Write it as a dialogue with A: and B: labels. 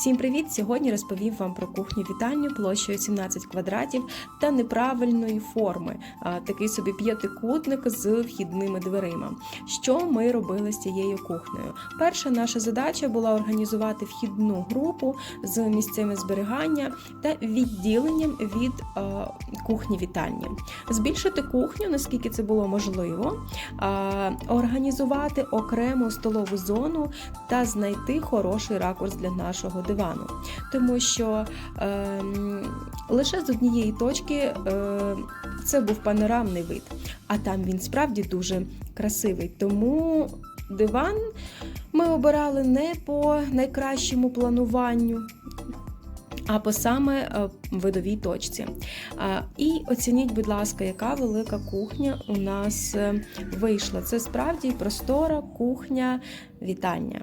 A: Всім привіт! Сьогодні розповім вам про кухню вітальню площею 17 квадратів та неправильної форми. Такий собі п'ятикутник з вхідними дверима. Що ми робили з цією кухнею? Перша наша задача була організувати вхідну групу з місцями зберігання та відділенням від кухні вітальні. Збільшити кухню, наскільки це було можливо, організувати окрему столову зону та знайти хороший ракурс для нашого дивану. Тому що е, лише з однієї точки е, це був панорамний вид, а там він справді дуже красивий. Тому диван ми обирали не по найкращому плануванню. А по саме е, видовій точці. І оцініть, будь ласка, яка велика кухня у нас е, вийшла. Це справді простора кухня вітання.